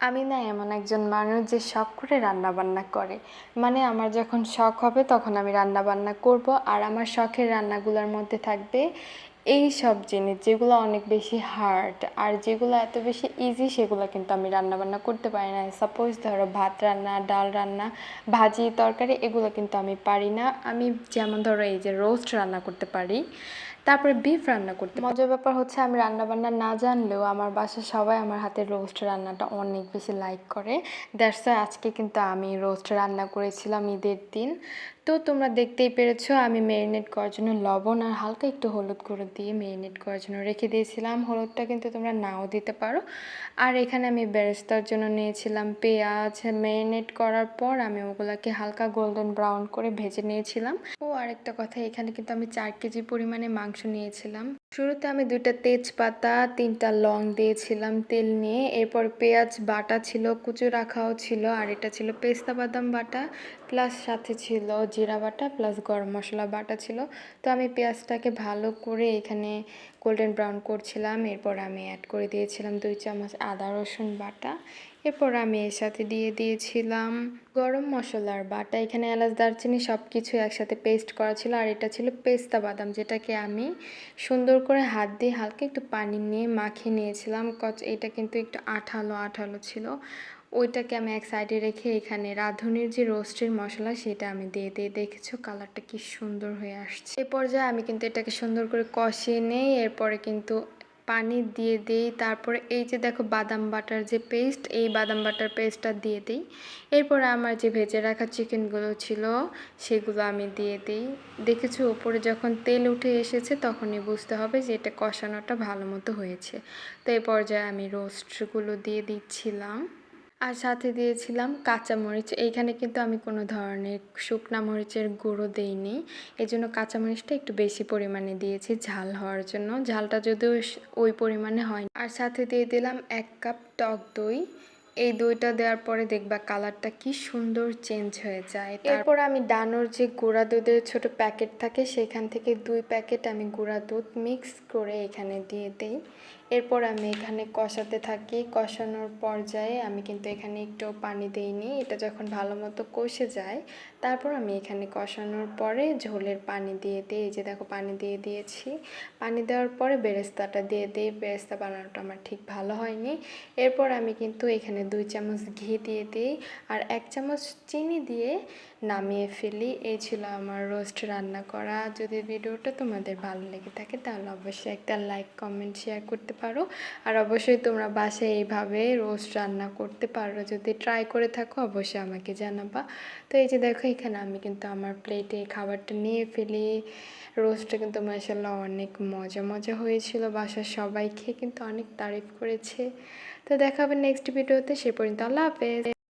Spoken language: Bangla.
আমি না এমন একজন মানুষ যে শখ করে রান্না বান্না করে। মানে আমার যখন শখ হবে তখন আমি রান্না বান্না করব, আর আমার শখের রান্নাগুলোর মধ্যে থাকবে এই সব জিনিস যেগুলো অনেক বেশি হার্ড আর যেগুলো এত বেশি ইজি সেগুলো কিন্তু আমি রান্না বান্না করতে পারি না। সাপোজ ধরো ভাত রান্না, ডাল রান্না, ভাজি, তরকারি, এগুলো কিন্তু আমি পারি না। আমি যেমন ধরো এই যে রোস্ট রান্না করতে পারি, তারপরে বিফ রান্না করতে মজার ব্যাপার হচ্ছে আমি রান্না বান্না না জানলেও আমার বাসায় সবাই আমার হাতের রোস্ট রান্নাটা অনেক বেশি লাইক করে। দ্যাটস আজকে কিন্তু আমি রোস্ট রান্না করেছিলাম ঈদের দিন। তো তোমরা দেখতেই পেরেছ, আমি ম্যারিনেট করার জন্য লবণ আর হালকা একটু হলুদ গুঁড়ো দিয়ে ম্যারিনেট করার জন্য রেখে দিয়েছিলাম। হলুদটা কিন্তু তোমরা নাও দিতে পারো। আর এখানে আমি বেরেস্তার জন্য নিয়েছিলাম পেঁয়াজ। ম্যারিনেট করার পর আমি ওগুলোকে হালকা গোল্ডেন ব্রাউন করে ভেজে নিয়েছিলাম। ও আরেকটা কথা, এখানে কিন্তু আমি চার কেজি পরিমাণে মাংস নিয়েছিলাম। শুরুতে আমি দুইটা তেজপাতা, তিনটা লং দিয়েছিলাম তেল নিয়ে। এরপর পেঁয়াজ বাটা ছিল, কুচো রাখাও ছিল, আর এটা ছিল পেস্তা বাদাম বাটা, প্লাস সাথে ছিল জিরা বাটা, প্লাস গরম মশলা বাটা ছিল। তো আমি পেঁয়াজটাকে ভালো করে এখানে গোল্ডেন ব্রাউন করছিলাম। এরপর আমি অ্যাড করে দিয়েছিলাম দুই চামচ আদা রসুন বাটা। এরপর আমি এর সাথে দিয়ে দিয়েছিলাম গরম মশলার বাটা। এখানে এলাচ, দারচিনি সব কিছু একসাথে পেস্ট করা ছিল আর এটা ছিল পেস্তা বাদাম, যেটাকে আমি সুন্দর করে হাত দিয়ে হালকা একটু পানি নিয়ে মাখিয়ে নিয়েছিলাম। কচ, এটা কিন্তু একটু আঠালো আঠালো ছিল। ওইটাকে আমি এক সাইডে রেখে এখানে রাঁধুনির যে রোস্টের মশলা, সেটা আমি দিয়ে দিয়ে দেখেছ কালারটা কি সুন্দর হয়ে আসছে। এ পর্যায়ে আমি কিন্তু এটাকে সুন্দর করে কষিয়ে নেই, এরপরে কিন্তু পানি দিয়ে দিই। তারপরে এই যে দেখো বাদাম বাটার যে পেস্ট এই বাদাম বাটার পেস্টটা দিয়ে দিই। এরপরে আমার যে ভেজে রাখা চিকেনগুলো ছিল, সেগুলো আমি দিয়ে দিই। দেখেছ ওপরে যখন তেল উঠে এসেছে, তখনই বুঝতে হবে যে এটা কষানোটা ভালো মতো হয়েছে। তো এই পর্যায়ে আমি রোস্টগুলো দিয়ে দিচ্ছিলাম। আর সাথে দিয়েছিলাম কাঁচামরিচ। এইখানে কিন্তু আমি কোনো ধরনের শুকনা মরিচের গুঁড়ো দেইনি। এই জন্য কাঁচামরিচটা একটু বেশি পরিমাণে দিয়েছি ঝাল হওয়ার জন্য। ঝালটা যদিও ওই পরিমাণে হয় আর সাথে দিয়ে দিলাম এক কাপ টক দই। এই দইটা দেওয়ার পরে দেখবা কালারটা কি সুন্দর চেঞ্জ হয়ে যায়। এরপর আমি ডানোর যে গুঁড়া দুধের ছোট প্যাকেট থাকে সেখান থেকে দুই প্যাকেট আমি গুঁড়া দুধ মিক্স করে এখানে দিয়ে দেই। এরপর আমি এখানে কষাতে থাকি। কষানোর পর্যায়ে আমি কিন্তু এখানে একটু পানি দেইনি এটা যখন ভালো মতো কষে যায়, তারপর আমি এখানে কষানোর পরে ঝোলের পানি দিয়ে দিই। এই যে দেখো, পানি দিয়ে দিয়েছি। পানি দেওয়ার পরে বেরেস্তাটা দিয়ে দিই। বেরেস্তা বানানোটা আমার ঠিক ভালো হয়নি। এরপর আমি কিন্তু এখানে দুই চামচ ঘি দিয়ে দিই আর এক চামচ চিনি দিয়ে নামিয়ে ফেলি। এই ছিল আমার রোস্ট রান্না করা। যদি ভিডিওটা তোমাদের ভালো লেগে থাকে, তাহলে অবশ্যই একটা লাইক, কমেন্ট, শেয়ার করতে পারো। আর অবশ্যই তোমরা বাসায় এইভাবে রোস্ট রান্না করতে পারো। যদি ট্রাই করে থাকো, অবশ্যই আমাকে জানাবা। তো এই যে দেখো, এখানে আমি কিন্তু আমার প্লেটে খাবারটা নিয়ে ফেলি। রোস্টটা কিন্তু মাসাল্লাহ অনেক মজা মজা হয়েছিল। বাসার সবাই খেয়ে কিন্তু অনেক তারিফ করেছে। তো দেখা হবে নেক্সট ভিডিওতে সে পর্যন্ত আল্লাহ হাফেজ।